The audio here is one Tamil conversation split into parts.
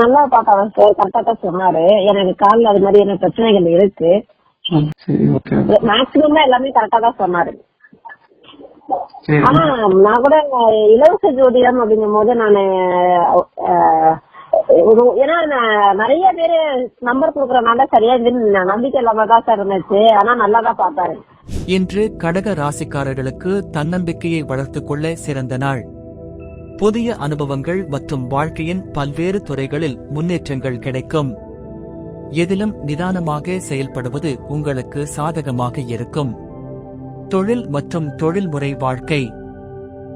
நல்லா பார்த்தாங்க சார் கரெக்டா தான் சொன்னாரு. எனக்கு கால்ல அது மாதிரி என்ன பிரச்சனைகள் இருக்கு. ஆ, சரி ஓகே மேக்சிமம் எல்லாமே கரெக்டா தான் சொன்னாரு. ஆனா நான் கூட இலவச ஜோதிடம் அப்படிங்கும் போது நானு ஏன்னா நான் நிறைய பேரு நம்பர் கொடுக்கறனால சரியா இதுன்னு நம்பிக்கை இல்லாம தான் சார் இருந்துச்சு. ஆனா நல்லா தான் பார்த்தாரு. இன்று கடக ராசிக்காரர்களுக்கு தன்னம்பிக்கையை வளர்த்துக் கொள்ள சிறந்த நாள். புதிய அனுபவங்கள் மற்றும் வாழ்க்கையின் பல்வேறு துறைகளில் முன்னேற்றங்கள் கிடைக்கும். எதிலும் நிதானமாக செயல்படுவது உங்களுக்கு சாதகமாக இருக்கும். தொழில் மற்றும் தொழில்முறை வாழ்க்கை.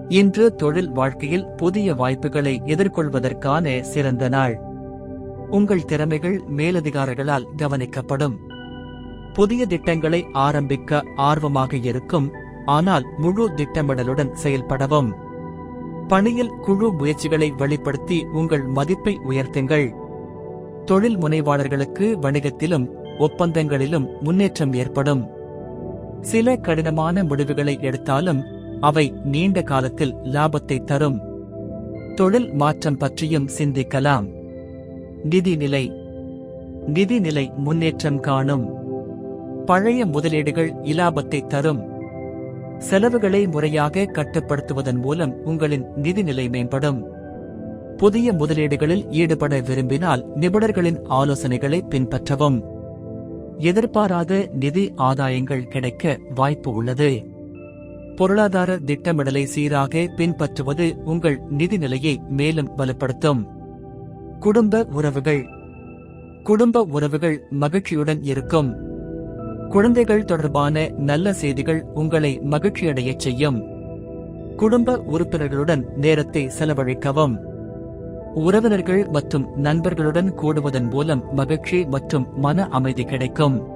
இன்று தொழில் வாழ்க்கையில் புதிய வாய்ப்புகளை எதிர்கொள்வதற்கான சிறந்த நாள். உங்கள் திறமைகள் மேலதிகாரிகளால் கவனிக்கப்படும். புதிய திட்டங்களை ஆரம்பிக்க ஆர்வமாக இருக்கும். ஆனால் முழு திட்டமிடலுடன் செயல்படவும். பணியில் குழு முயற்சிகளை வெளிப்படுத்தி உங்கள் மதிப்பை உயர்த்துங்கள். தொழில் முனைவாளர்களுக்கு வணிகத்திலும் ஒப்பந்தங்களிலும் முன்னேற்றம் ஏற்படும். சில கடினமான முடிவுகளை எடுத்தாலும் அவை நீண்ட காலத்தில் லாபத்தை தரும். தொழில் மாற்றம் பற்றியும் சிந்திக்கலாம். நிதிநிலை. நிதிநிலை முன்னேற்றம் காணும். பழைய முதலீடுகள் இலாபத்தை தரும். செலவுகளை முறையாக கட்டுப்படுத்துவதன் மூலம் உங்களின் நிதிநிலை மேம்படும். புதிய முதலீடுகளில் ஈடுபட விரும்பினால் நிபுணர்களின் ஆலோசனைகளை பின்பற்றவும். எதிர்பாராத நிதி ஆதாயங்கள் கிடைக்க வாய்ப்பு உள்ளது. பொருளாதார திட்டமிடலை சீராக பின்பற்றுவது உங்கள் நிதிநிலையை மேலும் வலுப்படுத்தும். குடும்ப உறவுகள். குடும்ப உறவுகள் மகிழ்ச்சியுடன் இருக்கும். குழந்தைகள் தொடர்பான நல்ல செய்திகள் உங்களை மகிழ்ச்சியடையச் செய்யும். குடும்ப உறுப்பினர்களுடன் நேரத்தை செலவழிக்கவும். உறவினர்கள் மற்றும் நண்பர்களுடன் கூடுவதன் மூலம் மகிழ்ச்சி மற்றும் மன அமைதி கிடைக்கும்.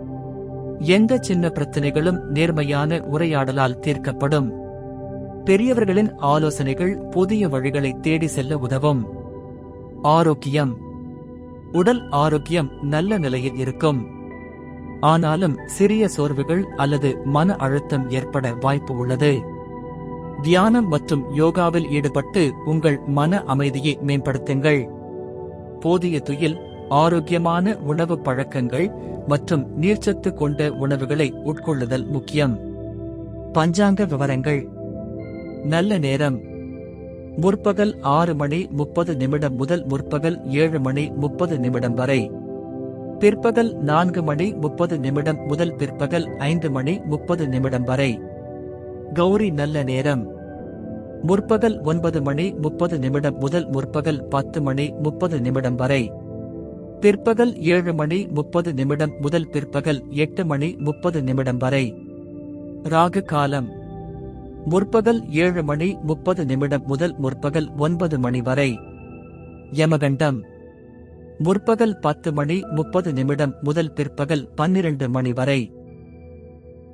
எந்த சின்ன பிரச்சனைகளும் நேர்மையான உரையாடலால் தீர்க்கப்படும். பெரியவர்களின் ஆலோசனைகள் புதிய வழிகளை தேடி செல்ல உதவும். ஆரோக்கியம். உடல் ஆரோக்கியம் நல்ல நிலையில் இருக்கும். ஆனாலும் சிறிய சோர்வுகள் அல்லது மன அழுத்தம் ஏற்பட வாய்ப்பு உள்ளது. தியானம் மற்றும் யோகாவில் ஈடுபட்டு உங்கள் மன அமைதியை மேம்படுத்துங்கள். போதிய துயில் ஆரோக்கியமான உணவு பழக்கங்கள் மற்றும் நீர்ச்சத்து கொண்ட உணவுகளை உட்கொள்ளுதல் முக்கியம். பஞ்சாங்க விவரங்கள். நல்ல நேரம். முற்பகல் ஆறு மணி முப்பது நிமிடம் முதல் முற்பகல் ஏழு மணி முப்பது நிமிடம் வரை. பிற்பகல் நான்கு மணி முப்பது நிமிடம் முதல் பிற்பகல் ஐந்து மணி முப்பது நிமிடம் வரை. கௌரி நல்ல நேரம். முற்பகல் ஒன்பது மணி முப்பது நிமிடம் முதல் முற்பகல் பத்து மணி முப்பது நிமிடம் வரை. பிற்பகல் ஏழு மணி முப்பது நிமிடம் முதல் பிற்பகல் எட்டு மணி முப்பது நிமிடம் வரை. ராகு காலம். முற்பகல் ஏழு மணி முப்பது நிமிடம் முதல் முற்பகல் ஒன்பது மணி வரை. யமகண்டம். முற்பகல் பத்து மணி முப்பது நிமிடம் முதல் பிற்பகல் பன்னிரண்டு மணி வரை.